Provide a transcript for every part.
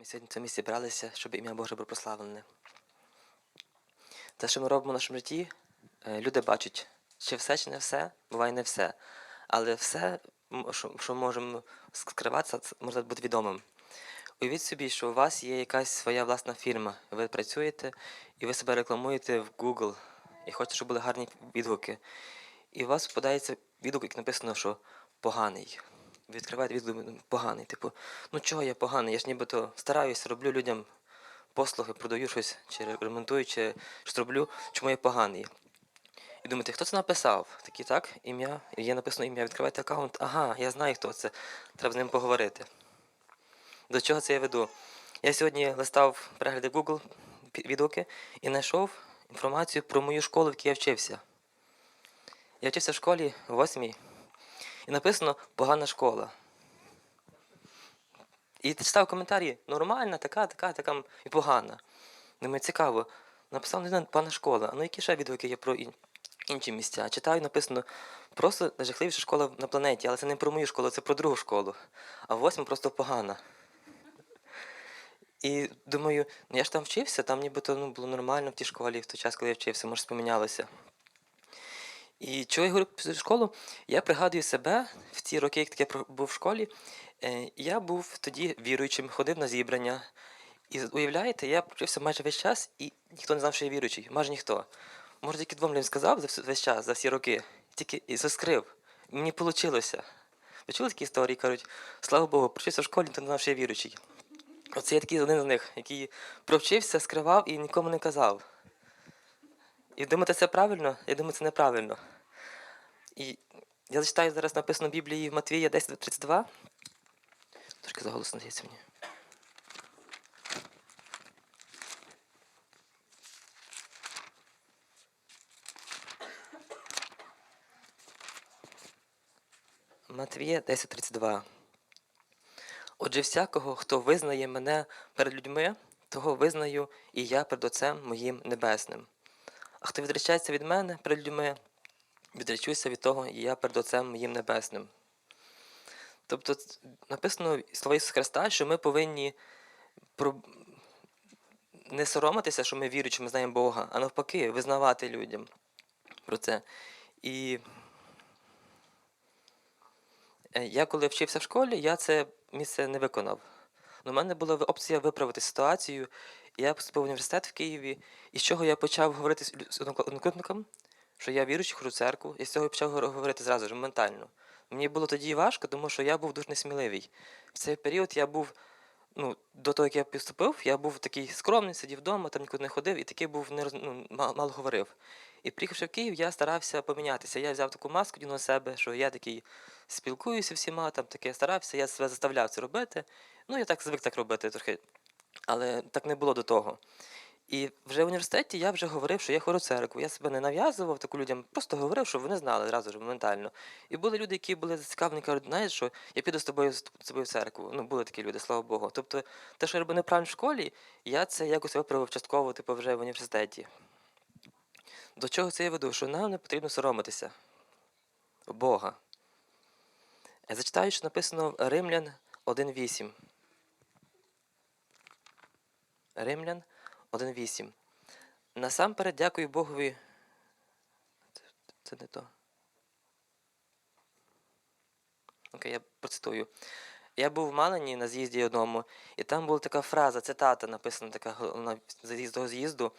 Ми сьогодні в цьому місці бралися, щоб ім'я Боже було прославлене. Те, що ми робимо в нашому житті, е, люди бачать, чи все, чи не все, буває не все. Але все, що, можемо скриватися, може бути відомим. Уявіть собі, що у вас є якась своя власна фірма. Ви працюєте і ви себе рекламуєте в Google, і хочете, щоб були гарні відгуки. І у вас попадається відгук, як написано, що поганий. Ви відкриваєте відгук, ну, поганий. Типу, ну чого я поганий? Я ж нібито стараюся, роблю людям послуги, продаю щось, чи ремонтую, чи щось роблю, чому я поганий. І думаєте, хто це написав? Такі так, ім'я, є написано ім'я, відкриваєте аккаунт, ага, я знаю, хто це. Треба з ним поговорити. До чого це я веду? Я сьогодні листав перегляди Google відгуки і знайшов інформацію про мою школу, в якій я вчився. Я вчився в школі восьмій, і написано погана школа. І ти читав коментарі, нормальна, така, така, така і погана. Думаю, цікаво. Написав людина погана школа. А ну які ще відгуки є про інші місця? Читаю, написано просто найжахливіша школа на планеті, але це не про мою школу, це про другу школу. А восьма просто погана. І думаю, ну я ж там вчився, там нібито ну, було нормально в тій школі в той час, коли я вчився, може, помінялося. І чого я говорю про школу? Я пригадую себе в ті роки, як я був в школі. Е, я був тоді віруючим, ходив на зібрання. І уявляєте, я вчився майже весь час, і ніхто не знав, що я віруючий, майже ніхто. Може, тільки двом людям сказав за весь час, за всі роки, тільки і заскрив. Мені вийшло. Ви чули такі історії, кажуть, слава Богу, провчився в школі, ніхто не знав, що я віруючий. Оце я такий один з них, який провчився, скривав і нікому не казав. І думаєте, це правильно? Я думаю, це неправильно. І я зачитаю зараз написано в Біблії в Матвія 10.32. Трошки заголосно здається мені. Матвія 10.32. Отже, всякого, хто визнає мене перед людьми, того визнаю і я перед Отцем моїм небесним. Хто відречається від мене перед людьми, відречуся від того, і я перед Отцем моїм небесним. Тобто написано слова Ісуса Христа, що ми повинні не соромитися, що ми віруючи, ми знаємо Бога, а навпаки, визнавати людям про це. І Е, Я коли вчився в школі, я це місце не виконав. У мене була опція виправити ситуацію. Я поступив в університет в Києві, і з чого я почав говорити з однокурсником, що я віруючий, ходжу в церкву, і з цього почав говорити зразу ж, моментально. Мені було тоді важко, тому що я був дуже несміливий. В цей період я був, ну, до того, як я поступив, я був такий скромний, сидів вдома, там нікуди не ходив, і такий був не ну, мало говорив. І приїхавши в Київ, я старався помінятися. Я взяв таку маску на себе, що я такий спілкуюся всіма, там таке старався, я себе заставляв це робити. Ну, я так звик так робити трохи. Але так не було до того. І вже в університеті я вже говорив, що я хору церкву. Я себе не нав'язував таку людям, просто говорив, щоб вони знали одразу ж моментально. І були люди, які були зацікавлені, кажуть, знаєш, що я піду з тобою з тобою в церкву. Ну, були такі люди, слава Богу. Тобто, те, що я робив неправильно в школі, я це якось виправив частково, типу, вже в університеті. До чого це я веду? Що нам не потрібно соромитися Бога. Я Зачитаю, що написано Римлян 1.8. Римлян 1.8. Насамперед дякую Богові. Це, не то. Окей, я процитую. Я був в Малині на з'їзді одному, і там була така фраза, цитата написана така головна з того з'їзду.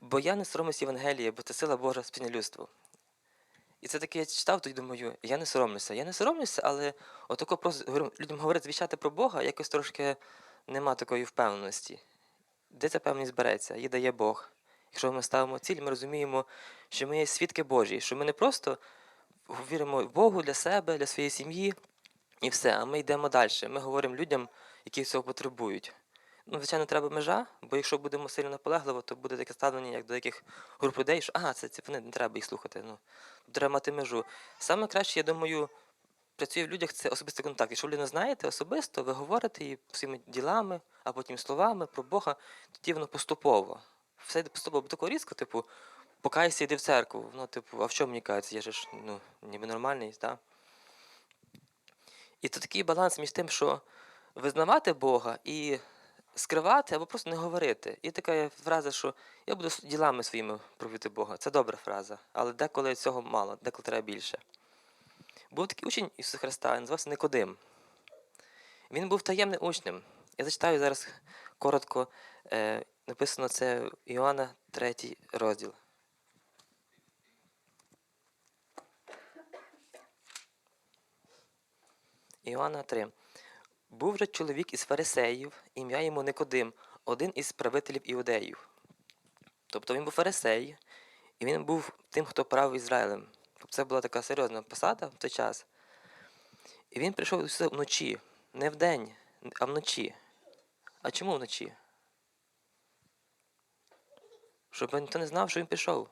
Бо я не соромлюсь Євангелія, бо це сила Божа спільне людство. І це таке я читав, то й думаю, я не соромлюся. Я не соромлюся, але отако просто людям говорити, звіщати про Бога, якось трошки нема такої впевненості. Де ця певність береться? Її дає Бог. Якщо ми ставимо ціль, ми розуміємо, що ми є свідки Божі, що ми не просто віримо в Богу для себе, для своєї сім'ї і все, а ми йдемо далі. Ми говоримо людям, які цього потребують. Ну, звичайно, треба межа, бо якщо будемо сильно наполегливо, то буде таке ставлення, як до яких груп людей, що ага, це, це не треба їх слухати. Ну, треба мати межу. Саме краще, я думаю, працює в людях це особистий контакт. Якщо ви людину знаєте особисто, ви говорите їй своїми ділами, а потім словами про Бога, тоді воно поступово. Все йде поступово, бо такого різко, типу, покайся, йди в церкву. Ну, типу, а в чому мені кається? Я ж ну, ніби нормальний, так? І то такий баланс між тим, що визнавати Бога і скривати або просто не говорити. І така фраза, що я буду ділами своїми провіти Бога. Це добра фраза, але деколи цього мало, деколи треба більше. Був такий учень Ісуса Христа, називався Никодим. Він був таємним учнем. Я зачитаю зараз коротко. Е, написано це Іоанна 3 розділ. Іоанна 3. Був же чоловік із фарисеїв, ім'я йому Никодим, один із правителів іудеїв. Тобто він був фарисей, і він був тим, хто правив Ізраїлем. Це була така серйозна посада в той час. І він прийшов Ісуса вночі, не вдень, а вночі. А чому вночі? Щоб ніхто не знав, що він пішов.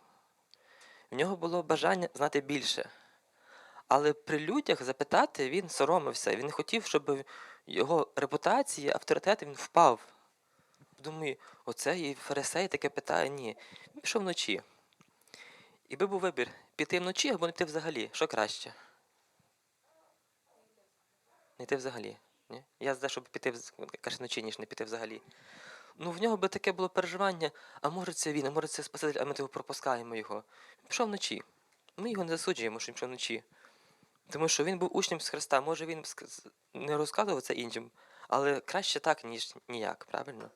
В нього було бажання знати більше. Але при людях запитати він соромився. Він не хотів, щоб його репутація, авторитет він впав. Думаю, оце і фарисей таке питає, ні. Він пішов вночі. І би був вибір піти вночі або не йти взагалі. Що краще? Не йти взагалі. Ні? Я за щоб піти краще вночі, ніж не піти взагалі. Ну, в нього би таке було переживання, а може це він, а може це Спаситель, а ми того пропускаємо його. Він пішов вночі. Ми його не засуджуємо, що він пішов вночі. Тому що він був учнем з Христа. Може він не розказував це іншим, але краще так, ніж ніяк, правильно?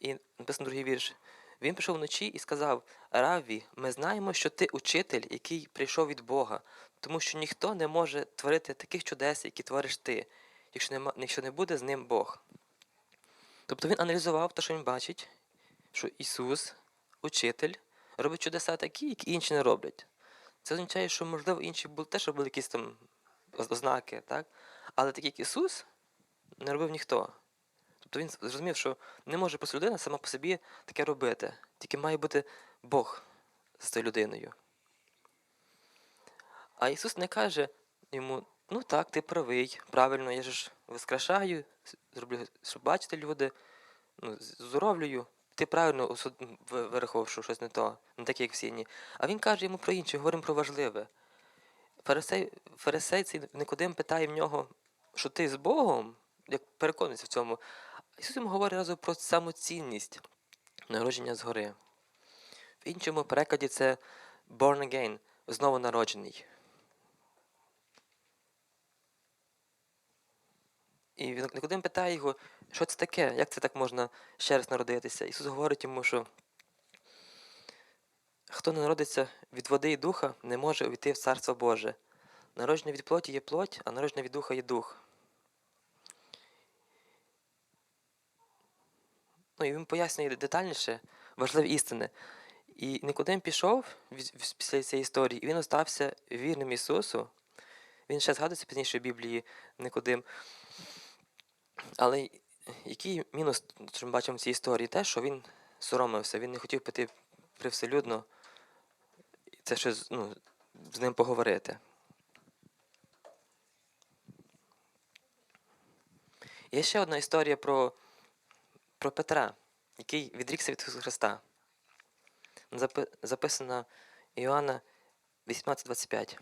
І написано другий вірш. Він пішов вночі і сказав: Равві, ми знаємо, що ти учитель, який прийшов від Бога, тому що ніхто не може творити таких чудес, які твориш ти, якщо, нема, якщо не буде з ним Бог. Тобто він аналізував те, що він бачить, що Ісус, учитель, робить чудеса такі, які інші не роблять. Це означає, що, можливо, інші теж робили якісь там ознаки, так? але такі, як Ісус, не робив ніхто. Тобто він зрозумів, що не може просто людина сама по собі таке робити. Тільки має бути Бог з тою людиною. А Ісус не каже йому, ну так, ти правий, правильно, я ж воскрешаю, зроблю, щоб бачити люди, ну, здоровлюю, ти правильно вирахував, що щось не то, не таке, як всі ні. А він каже йому про інше, говоримо про важливе. Фарисей, фарисей цей Никодим питає в нього, що ти з Богом, як переконується в цьому. Ісус йому говорить разом про самоцінність народження згори. В іншому перекладі це born again, знову народжений. І він Никодим питає його, що це таке, як це так можна ще раз народитися. Ісус говорить йому, що хто не народиться від води і духа, не може увійти в Царство Боже. Народження від плоті є плоть, а народження від духа є дух. Ну і він пояснює детальніше важливі істини. І Никодим пішов після цієї історії, і він остався вірним Ісусу. Він ще згадується пізніше в Біблії Никодим. Але який мінус, що ми бачимо в цій історії, те, що він соромився, він не хотів піти привселюдно, це ще ну, з ним поговорити. Є ще одна історія про, про Петра, який відрікся від Христа. Запи- Записана Іоанна 18.25.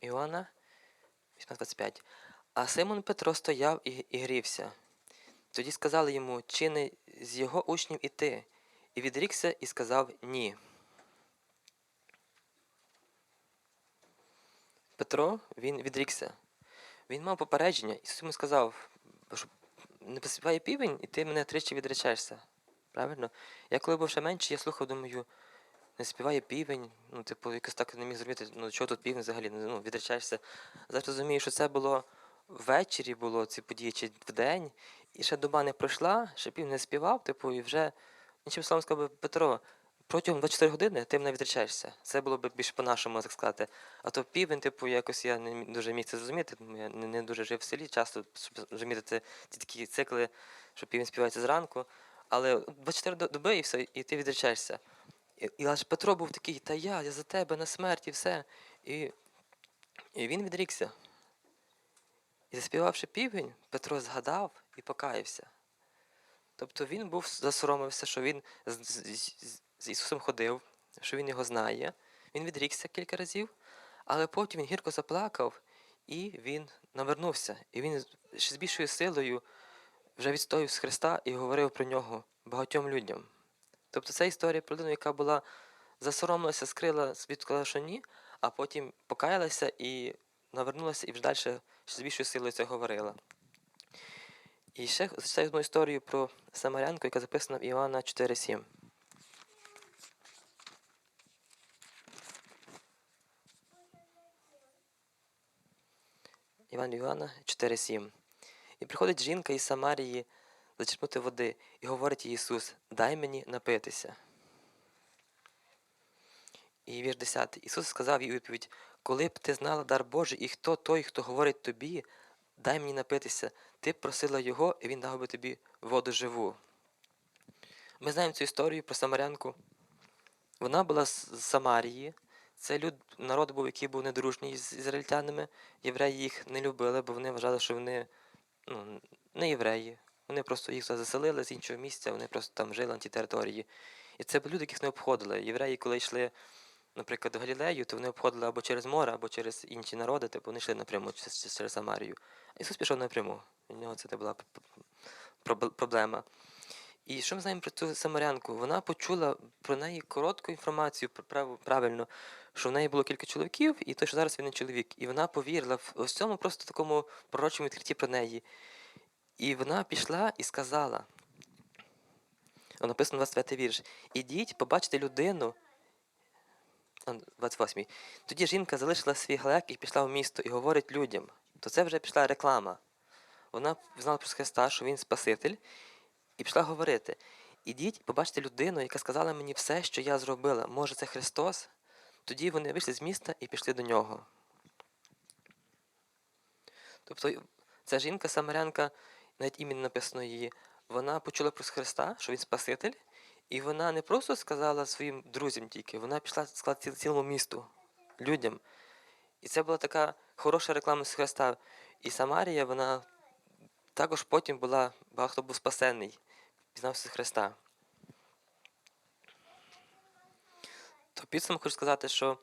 Іоанна 18.25. А Симон Петро стояв і, і грівся. Тоді сказали йому, чи не з його учнів і ти? І відрікся і сказав ні. Петро, він відрікся. Він мав попередження, Ісус йому сказав, що не поспіває півень, і ти мене тричі відречешся. Правильно? Я коли був ще менший, я слухав, думаю, не співає півень, ну, типу, якось так не міг зрозуміти, ну чого тут півень взагалі, ну, відречаєшся. Зараз розумію, що це було ввечері було ці події, чи вдень, і ще доба не пройшла, ще півень не співав, типу, і вже, іншим словом сказав Петро, протягом 24 години ти мене відречаєшся. Це було б більш по-нашому, так сказати. А то півень, типу, якось я не дуже міг це зрозуміти, тому я не, не дуже жив в селі, часто, щоб розуміти ці, такі цикли, що півень співається зранку. Але 24 до- доби і все, і ти відречаєшся. І, і аж Петро був такий, та я, я за тебе на смерть і все. І, і він відрікся. І заспівавши півень, Петро згадав і покаявся. Тобто він був засоромився, що він з, Ісусом ходив, що він його знає. Він відрікся кілька разів, Але потім він гірко заплакав, і він навернувся. І він ще з більшою силою вже відстояв з Христа і говорив про нього багатьом людям. Тобто це історія про людину, яка була засоромилася, скрила, сказала, що ні, а потім покаялася і навернулася, і вже далі ще з більшою силою це говорила. І ще зачитаю одну історію про Самарянку, яка записана в Іоанна 4.7. Іван Іоанна 4.7. І приходить жінка із Самарії зачерпнути води, і говорить Ісус, дай мені напитися. І вірш 10. Ісус сказав їй відповідь, коли б ти знала дар Божий, і хто той, хто говорить тобі, дай мені напитися, ти б просила його, і він дав би тобі воду живу. Ми знаємо цю історію про Самарянку. Вона була з Самарії. Це люд, народ був, який був недружній з ізраїльтянами. Євреї їх не любили, бо вони вважали, що вони ну, не євреї. Вони просто їх заселили з іншого місця, вони просто там жили на тій території. І це люди, яких не обходили. Євреї, коли йшли, наприклад, до Галілею, то вони обходили або через море, або через інші народи, типу вони йшли напряму через, Самарію. А Ісус пішов напряму. У нього це була проблема. І що ми знаємо про цю самарянку? Вона почула про неї коротку інформацію правильно, що в неї було кілька чоловіків, і той, що зараз він не чоловік. І вона повірила в ось цьому просто такому пророчому відкритті про неї. І вона пішла і сказала. Написано 29 вірш. Ідіть, побачите людину. 28. Тоді жінка залишила свій глек і пішла в місто і говорить людям. То це вже пішла реклама. Вона знала про Христа, що він Спаситель, і пішла говорити: Ідіть, побачите людину, яка сказала мені все, що я зробила. Може, це Христос? Тоді вони вийшли з міста і пішли до нього. Тобто ця жінка, самарянка, навіть ім'я написано її, вона почула про Христа, що він Спаситель, і вона не просто сказала своїм друзям тільки, вона пішла сказала ціл- цілому місту, людям. І це була така хороша реклама з Христа. І Самарія, вона також потім була, багато був спасений, пізнався Христа. То підсумок хочу сказати, що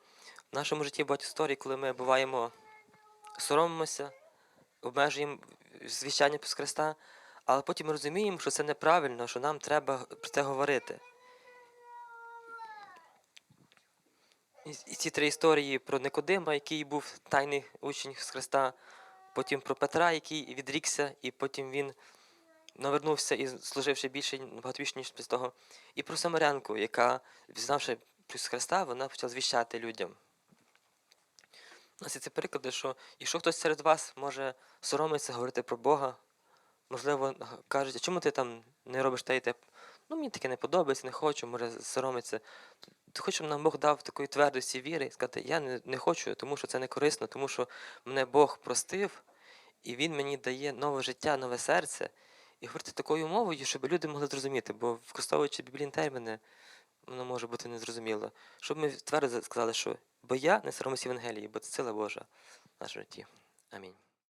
в нашому житті багато історій, коли ми буваємо, соромимося, обмежуємо звіщання з Христа, але потім ми розуміємо, що це неправильно, що нам треба про це говорити. І, ці три історії про Никодима, який був тайний учень з Христа, потім про Петра, який відрікся, і потім він навернувся і служив ще більше набагато більше, ніж після того. І про Самарянку, яка, знавши про Ісуса Христа, вона почала звіщати людям. У нас є ці приклади, що якщо хтось серед вас може соромитися, говорити про Бога, можливо, кажуть, а чому ти там не робиш те і те? Ну, мені таке не подобається, не хочу, може соромиться. Хочу, щоб нам Бог дав такої твердості віри і сказати, я не, не хочу, тому що це не корисно, тому що мене Бог простив, і Він мені дає нове життя, нове серце. І говорити такою мовою, щоб люди могли зрозуміти, бо використовуючи біблійні терміни, воно може бути незрозуміло. Щоб ми твердо сказали, що бо я не соромлюсь Євангелії, бо це сила Божа в нашому житті. Амінь.